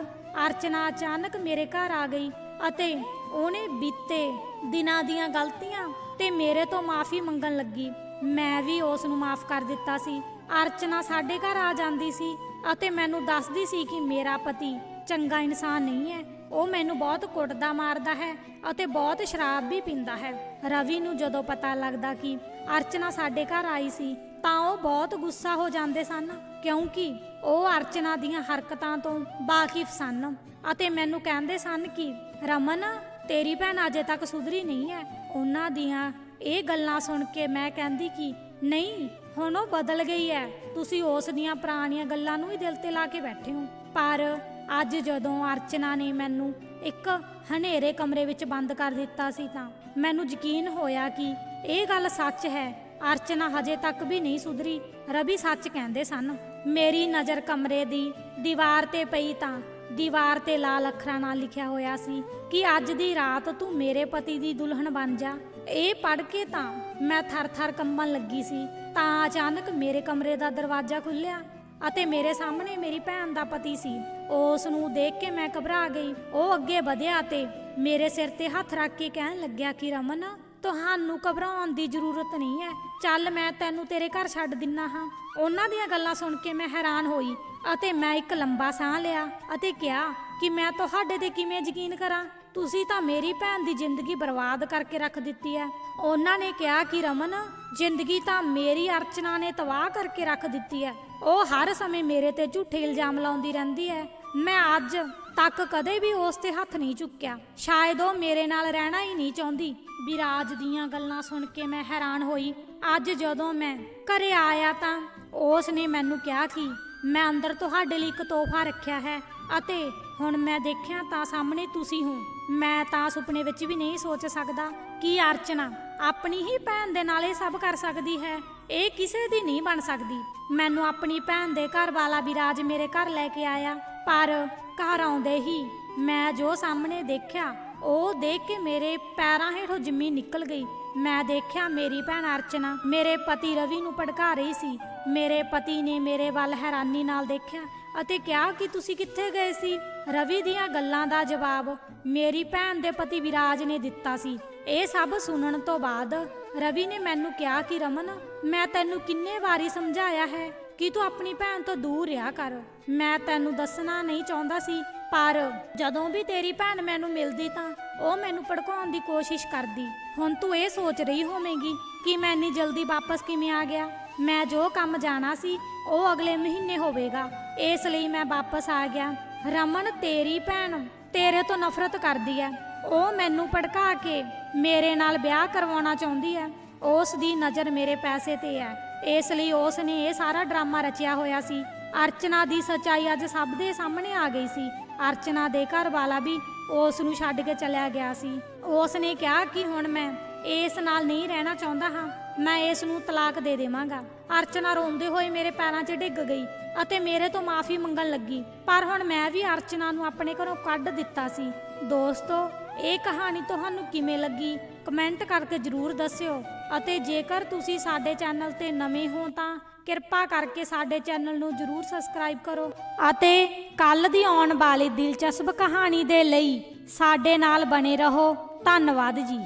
ਅਰਚਨਾ ਅਚਾਨਕ ਮੇਰੇ ਘਰ ਆ ਗਈ ਅਤੇ ਉਹਨੇ ਬੀਤੇ ਦਿਨਾਂ ਦੀਆਂ ਗਲਤੀਆਂ ਤੇ ਮੇਰੇ ਤੋਂ ਮਾਫੀ ਮੰਗਣ ਲੱਗੀ। ਮੈਂ ਵੀ ਉਸ ਨੂੰ ਮਾਫ ਕਰ ਦਿੱਤਾ ਸੀ। ਅਰਚਨਾ ਸਾਡੇ ਘਰ ਆ ਜਾਂਦੀ ਸੀ ਅਤੇ ਮੈਨੂੰ ਦੱਸਦੀ ਸੀ ਕਿ ਮੇਰਾ ਪਤੀ ਚੰਗਾ ਇਨਸਾਨ ਨਹੀਂ ਹੈ। ਉਹ ਮੈਨੂੰ ਬਹੁਤ ਕੁੱਟਦਾ ਮਾਰਦਾ ਹੈ ਅਤੇ ਬਹੁਤ ਸ਼ਰਾਬ ਵੀ ਪੀਂਦਾ ਹੈ। ਰਵੀ ਨੂੰ ਜਦੋਂ ਪਤਾ ਲੱਗਦਾ ਕਿ ਅਰਚਨਾ ਸਾਡੇ ਘਰ ਆਈ ਸੀ, ਤਾਂ ਉਹ ਬਹੁਤ ਗੁੱਸਾ ਹੋ ਜਾਂਦੇ ਸਨ, ਕਿਉਂਕਿ ਉਹ ਅਰਚਨਾ ਦੀਆਂ ਹਰਕਤਾਂ ਤੋਂ ਵਾਕਿਫ ਸਨ ਅਤੇ ਮੈਨੂੰ ਕਹਿੰਦੇ ਸਨ ਕਿ, ਰਮਨ, ਤੇਰੀ ਭੈਣ ਅਜੇ ਤੱਕ ਸੁਧਰੀ ਨਹੀਂ ਹੈ। ਉਹਨਾਂ ਦੀਆਂ ਇਹ ਗੱਲਾਂ ਸੁਣ ਕੇ ਮੈਂ ਕਹਿੰਦੀ ਕਿ, ਨਹੀਂ, ਹੁਣ ਉਹ ਬਦਲ ਗਈ ਹੈ। ਤੁਸੀਂ ਉਸ ਦੀਆਂ ਪੁਰਾਣੀਆਂ ਗੱਲਾਂ ਨੂੰ ਹੀ ਦਿਲ ਤੇ ਲਾ ਕੇ ਬੈਠੇ ਹੋ। ਪਰ ਅੱਜ ਜਦੋਂ ਅਰਚਨਾ ਨੇ ਮੈਨੂੰ ਇੱਕ ਹਨੇਰੇ ਕਮਰੇ ਵਿੱਚ ਬੰਦ ਕਰ ਦਿੱਤਾ ਸੀ ਤਾਂ ਮੈਨੂੰ ਯਕੀਨ ਹੋਇਆ ਕਿ ਇਹ ਗੱਲ ਸੱਚ ਹੈ। ਅਰਚਨਾ ਹਜੇ ਤੱਕ ਵੀ ਨਹੀਂ ਸੁਧਰੀ। ਰਵੀ ਸੱਚ ਕਹਿੰਦੇ ਸਨ, ਮੇਰੀ ਨਜ਼ਰ ਕਮਰੇ ਦੀ ਦੀਵਾਰ ਤੇ ਪਈ ਤਾਂ ਦੀਵਾਰ ਤੇ ਲਾਲ ਅੱਖਰਾਂ ਨਾਲ ਲਿਖਿਆ ਹੋਇਆ ਸੀ ਕਿ ਅੱਜ ਦੀ ਰਾਤ ਤੂੰ ਮੇਰੇ ਪਤੀ ਦੀ ਦੁਲਹਨ ਬਣ ਜਾ। ਇਹ ਪੜ੍ਹ ਕੇ ਤਾਂ ਮੈਂ ਥਰ-ਥਰ ਕੰਬਣ ਲੱਗੀ ਸੀ। ਤਾਂ ਅਚਾਨਕ ਮੇਰੇ ਕਮਰੇ ਦਾ ਦਰਵਾਜ਼ਾ ਖੁੱਲਿਆ ਅਤੇ ਮੇਰੇ ਸਾਹਮਣੇ ਮੇਰੀ ਭੈਣ ਦਾ ਪਤੀ ਸੀ। ਉਸ ਨੂੰ ਦੇਖ ਕੇ ਮੈਂ ਘਬਰਾ ਗਈ। ਉਹ ਅੱਗੇ ਵਧਿਆ ਤੇ ਮੇਰੇ ਸਿਰ ਤੇ ਹੱਥ ਰੱਖ ਕੇ ਕਹਿਣ ਲੱਗਿਆ ਕਿ, ਰਮਨ, ਤੁਹਾਨੂੰ ਘਬਰਾਉਣ ਦੀ ਜ਼ਰੂਰਤ ਨਹੀਂ ਹੈ। ਚੱਲ ਮੈਂ ਤੈਨੂੰ ਤੇਰੇ ਘਰ ਛੱਡ ਦਿੰਨਾ ਹਾਂ। ਉਹਨਾਂ ਦੀਆਂ ਗੱਲਾਂ ਸੁਣ ਕੇ ਮੈਂ ਹੈਰਾਨ ਹੋਈ ਅਤੇ ਮੈਂ ਇੱਕ ਲੰਬਾ ਸਾਹ ਲਿਆ ਅਤੇ ਕਿਹਾ ਕਿ, ਮੈਂ ਤੁਹਾਡੇ ਤੇ ਕਿਵੇਂ ਯਕੀਨ ਕਰਾਂ? ਤੁਸੀਂ ਤਾਂ ਮੇਰੀ ਭੈਣ ਦੀ ਜ਼ਿੰਦਗੀ ਬਰਬਾਦ ਕਰਕੇ ਰੱਖ ਦਿੱਤੀ ਹੈ। ਉਹਨਾਂ ਨੇ ਕਿਹਾ ਕਿ, ਰਮਨ, ਜ਼ਿੰਦਗੀ ਤਾਂ ਮੇਰੀ ਅਰਚਨਾ ਨੇ ਤਬਾਹ ਕਰਕੇ ਰੱਖ ਦਿੱਤੀ ਹੈ। ਉਹ ਹਰ ਸਮੇਂ ਮੇਰੇ ਤੇ ਝੂਠੇ ਇਲਜ਼ਾਮ ਲਾਉਂਦੀ ਰਹਿੰਦੀ ਹੈ। ਮੈਂ ਅੱਜ ਤੱਕ ਕਦੇ ਵੀ ਉਸ ਤੇ ਹੱਥ ਨਹੀਂ ਚੁੱਕਿਆ। ਸ਼ਾਇਦ ਉਹ ਮੇਰੇ ਨਾਲ ਰਹਿਣਾ ਹੀ ਨਹੀਂ ਚਾਹੁੰਦੀ। ਵਿਰਾਜ ਦੀਆਂ ਗੱਲਾਂ ਸੁਣ ਕੇ ਮੈਂ ਹੈਰਾਨ ਹੋਈ। ਅੱਜ ਜਦੋਂ ਮੈਂ ਘਰੇ ਆਇਆ ਤਾਂ ਉਸ ਨੇ ਮੈਨੂੰ ਕਿਹਾ ਕਿ ਮੈਂ ਅੰਦਰ ਤੁਹਾਡੇ ਲਈ ਇੱਕ ਤੋਹਫਾ ਰੱਖਿਆ ਹੈ ਅਤੇ ਹੁਣ ਮੈਂ ਦੇਖਿਆ ਤਾਂ ਸਾਹਮਣੇ ਤੁਸੀਂ ਹੋ। ਮੈਂ ਤਾਂ ਸੁਪਨੇ ਵਿੱਚ ਵੀ ਨਹੀਂ ਸੋਚ ਸਕਦਾ ਕਿ ਅਰਚਨਾ ਆਪਣੀ ਹੀ ਭੈਣ ਦੇ ਨਾਲ ਇਹ ਸਭ ਕਰ ਸਕਦੀ ਹੈ। ਇਹ ਕਿਸੇ ਦੀ ਨਹੀਂ ਬਣ ਸਕਦੀ। ਮੈਨੂੰ ਆਪਣੀ ਭੈਣ ਦੇ ਘਰ ਵਾਲਾ ਵਿਰਾਜ ਮੇਰੇ ਘਰ ਲੈ ਕੇ ਆਇਆ, ਪਰ ਘਰ ਆਉਂਦੇ ਹੀ ਮੈਂ ਜੋ ਸਾਹਮਣੇ ਦੇਖਿਆ, ਉਹ ਦੇਖ ਕੇ ਮੇਰੇ ਪੈਰਾਂ ਹੇਠੋਂ ਜ਼ਮੀਨ ਨਿਕਲ ਗਈ। ਮੈਂ ਦੇਖਿਆ ਮੇਰੀ ਭੈਣ ਅਰਚਨਾ ਮੇਰੇ ਪਤੀ ਰਵੀ ਨੂੰ ਭੜਕਾ ਰਹੀ ਸੀ। ਮੇਰੇ ਪਤੀ ਨੇ ਮੇਰੇ ਵੱਲ ਹੈਰਾਨੀ ਨਾਲ ਦੇਖਿਆ। ਅਤੇ ਕਿਹਾ ਕਿ ਤੁਸੀਂ ਕਿੱਥੇ ਗਏ ਸੀ? ਰਵੀ ਦੀਆਂ ਗੱਲਾਂ ਦਾ ਜਵਾਬ ਮੇਰੀ ਭੈਣ ਦੇ ਪਤੀ ਵਿਰਾਜ ਨੇ ਦਿੱਤਾ ਸੀ। ਇਹ ਸਭ ਸੁਣਨ ਤੋਂ ਬਾਅਦ ਰਵੀ ਨੇ ਮੈਨੂੰ ਕਿਹਾ ਕਿ, ਰਮਨ, ਮੈਂ ਤੈਨੂੰ ਕਿੰਨੇ ਵਾਰੀ ਸਮਝਾਇਆ ਹੈ ਕਿ ਤੂੰ ਆਪਣੀ ਭੈਣ ਤੋਂ ਦੂਰ ਰਿਹਾ ਕਰ। ਮੈਂ ਤੈਨੂੰ ਦੱਸਣਾ ਨਹੀਂ ਚਾਹੁੰਦਾ ਸੀ, ਪਰ ਜਦੋਂ ਵੀ ਤੇਰੀ ਭੈਣ ਮੈਨੂੰ ਮਿਲਦੀ ਤਾਂ ਉਹ ਮੈਨੂੰ ਭੜਕਾਉਣ ਦੀ ਕੋਸ਼ਿਸ਼ ਕਰਦੀ। ਹੁਣ ਤੂੰ ਇਹ ਸੋਚ ਰਹੀ ਹੋਵੇਂਗੀ ਕਿ ਮੈਂ ਇੰਨੀ ਜਲਦੀ ਵਾਪਸ ਕਿਵੇਂ ਆ ਗਿਆ? ਮੈਂ ਜੋ ਕੰਮ ਜਾਣਾ ਸੀ, ਉਹ ਅਗਲੇ ਮਹੀਨੇ ਹੋਵੇਗਾ। ਇਸ ਲਈ ਮੈਂ ਵਾਪਸ ਆ ਗਿਆ। ਰਮਨ, ਤੇਰੀ ਭੈਣ ਤੇਰੇ ਤੋਂ ਨਫ਼ਰਤ ਕਰਦੀ ਹੈ। ਉਹ ਮੈਨੂੰ ਭੜਕਾ ਕੇ ਮੇਰੇ ਨਾਲ ਵਿਆਹ ਕਰਵਾਉਣਾ ਚਾਹੁੰਦੀ ਹੈ। ਉਸ ਦੀ ਨਜ਼ਰ ਮੇਰੇ ਪੈਸੇ ਤੇ ਹੈ। ਇਸ ਲਈ ਉਸ ਨੇ ਇਹ ਸਾਰਾ ਡਰਾਮਾ ਰਚਿਆ ਹੋਇਆ ਸੀ। ਅਰਚਨਾ ਦੀ ਸੱਚਾਈ ਅੱਜ ਸਭ ਦੇ ਸਾਹਮਣੇ ਆ ਗਈ ਸੀ। ਅਰਚਨਾ ਦੇ ਘਰ ਵਾਲਾ ਵੀ ਉਸ ਨੂੰ ਛੱਡ ਕੇ ਚਲਿਆ ਗਿਆ ਸੀ। ਉਸ ਨੇ ਕਿਹਾ ਕਿ ਹੁਣ ਮੈਂ ਇਸ ਨਾਲ ਨਹੀਂ ਰਹਿਣਾ ਚਾਹੁੰਦਾ ਹਾਂ। ਮੈਂ ਇਸ ਨੂੰ ਤਲਾਕ ਦੇ ਦੇਵਾਂਗਾ। ਅਰਚਨਾ ਰੋਂਦੇ ਹੋਏ ਮੇਰੇ ਪੈਰਾਂ 'ਚ ਡਿੱਗ ਗਈ ਅਤੇ ਮੇਰੇ ਤੋਂ ਮਾਫੀ ਮੰਗਣ ਲੱਗੀ। ਪਰ ਹੁਣ ਮੈਂ ਵੀ ਅਰਚਨਾ ਨੂੰ ਆਪਣੇ ਘਰੋਂ ਕੱਢ ਦਿੱਤਾ ਸੀ। ਦੋਸਤੋ, ਇਹ ਕਹਾਣੀ ਤੁਹਾਨੂੰ ਕਿਵੇਂ ਲੱਗੀ? ਕਮੈਂਟ ਕਰਕੇ ਜਰੂਰ ਦੱਸਿਓ। ਅਤੇ ਜੇਕਰ ਤੁਸੀਂ ਸਾਡੇ ਚੈਨਲ ਤੇ ਨਵੇਂ ਹੋ ਤਾਂ ਕਿਰਪਾ ਕਰਕੇ ਸਾਡੇ ਚੈਨਲ ਨੂੰ ਜਰੂਰ ਸਬਸਕ੍ਰਾਈਬ ਕਰੋ। ਅਤੇ ਕੱਲ ਦੀ ਆਉਣ ਵਾਲੀ ਦਿਲਚਸਪ ਕਹਾਣੀ ਦੇ ਲਈ ਸਾਡੇ ਨਾਲ ਬਣੇ ਰਹੋ। ਧੰਨਵਾਦ ਜੀ।